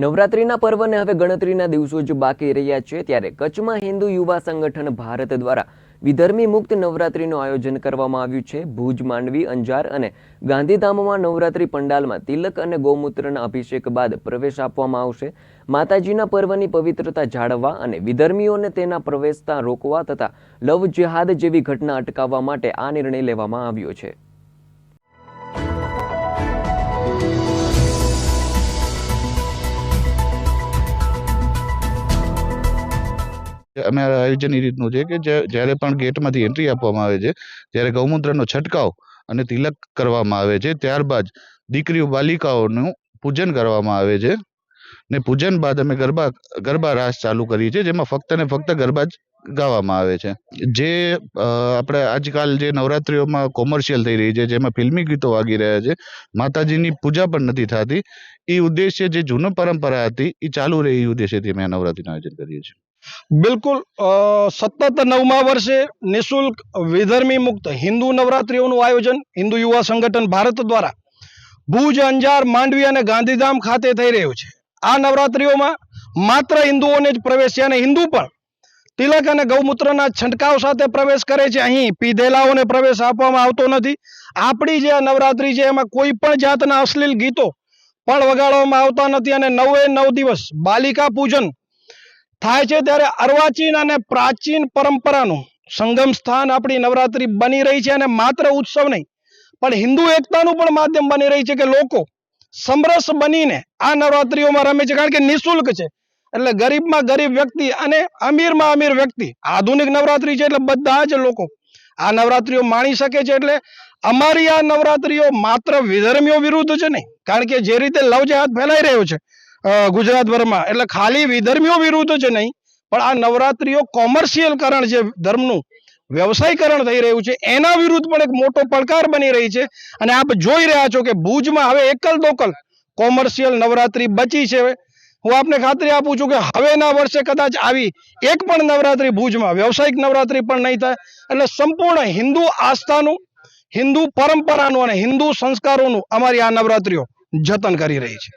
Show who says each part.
Speaker 1: નવરાત્રિના પર્વને હવે ગણતરીના દિવસો જ બાકી રહ્યા છે ત્યારે કચ્છમાં હિન્દુ યુવા સંગઠન ભારત દ્વારા વિધર્મી મુક્ત નવરાત્રિનું આયોજન કરવામાં આવ્યું છે. ભુજ, માંડવી, અંજાર અને ગાંધીધામમાં નવરાત્રિ પંડાલમાં તિલક અને ગૌમૂત્રના અભિષેક બાદ પ્રવેશ આપવામાં આવશે. માતાજીના પર્વની પવિત્રતા જાળવવા અને વિધર્મીઓને તેના પ્રવેશતા રોકવા તથા લવ જેહાદ જેવી ઘટના અટકાવવા માટે આ નિર્ણય લેવામાં આવ્યો છે.
Speaker 2: અમારા આયોજન એ રીતનું છે કે જ્યારે પણ ગેટમાંથી એન્ટ્રી આપવામાં આવે છે, ત્યારે ગૌમૂત્રનો છંટકાવ અને તિલક કરવામાં આવે છે. ત્યારબાદ દીકરીઓ બાલિકાઓનું પૂજન કરવામાં આવે છે ને પૂજન બાદ અમે ગરબા ગરબા રાસ ચાલુ કરીએ છીએ, જેમાં ફક્ત ને ફક્ત ગરબા જ ગાવામાં આવે છે. જે આપણે આજકાલ જે નવરાત્રિઓમાં કોમર્શિયલ થઈ રહી છે, જેમાં ફિલ્મી ગીતો વાગી રહ્યા છે, માતાજીની પૂજા પણ નથી થતી. એ ઉદ્દેશ્ય જે જૂનો પરંપરા હતી, એ ચાલુ રહે એ ઉદ્દેશ્યથી અમે આ નવરાત્રિનું આયોજન કરીએ છીએ.
Speaker 3: બિલકુલ સતત નવમા વર્ષે નિઃશુલ્ક વિધર્મી મુક્ત હિન્દુ નવરાત્રિઓનું આયોજન હિન્દુ યુવા સંગઠન ભારત દ્વારા ભુજ, અંજાર, માંડવી અને ગાંધીધામ ખાતે થઈ રહ્યું છે. આ નવરાત્રિઓમાં માત્ર હિન્દુઓને જ પ્રવેશ છે અને હિન્દુ પણ તિલક અને ગૌમૂત્રના છંટકાવ સાથે પ્રવેશ કરે છે. અહીં પીધેલાઓને પ્રવેશ આપવામાં આવતો નથી. આપણી જે નવરાત્રિ છે એમાં કોઈ પણ જાતના અશ્લીલ ગીતો પણ વગાડવામાં આવતા નથી અને નવે નવ દિવસ બાલિકા પૂજન થાય છે ત્યારે અર્વાચીન અને પ્રાચીન પરંપરાનું સંગમ સ્થાન આપણી નવરાત્રિ બની રહી છે અને માત્ર ઉત્સવ નહીં, પણ હિન્દુ એકતાનું પણ માધ્યમ બની રહી છે કે લોકો સમરસ બનીને આ નવરાત્રિઓમાં રમે છે. કારણ કે નિઃશુલ્ક છે. એટલે ગરીબમાં ગરીબ વ્યક્તિ અને અમીરમાં અમીર વ્યક્તિ આધુનિક નવરાત્રિ છે એટલે બધા જ લોકો આ નવરાત્રિઓ માણી શકે છે. એટલે અમારી આ નવરાત્રિઓ માત્ર વિધર્મીઓ વિરુદ્ધ છે નહીં, કારણ કે જે રીતે લવ હાથ ફેલાઈ રહ્યો છે ગુજરાતભરમાં. એટલે ખાલી વિધર્મીઓ વિરુદ્ધ જ નહીં, પણ આ નવરાત્રિઓ કોમર્શિયલકરણ જે ધર્મનું વ્યવસાયીકરણ થઈ રહ્યું છે, એના વિરુદ્ધ પણ એક મોટો પડકાર બની રહી છે. અને આપ જોઈ રહ્યા છો કે ભુજમાં હવે એકલ દોકલ કોમર્શિયલ નવરાત્રી બચી છે. હું આપને ખાતરી આપું છું કે હવેના વર્ષે કદાચ આવી એક પણ નવરાત્રિ ભુજમાં, વ્યવસાયિક નવરાત્રી પણ નહીં થાય. એટલે સંપૂર્ણ હિન્દુ આસ્થાનું, હિન્દુ પરંપરાનું અને હિન્દુ સંસ્કારોનું અમારી આ નવરાત્રિઓ જતન કરી રહી છે.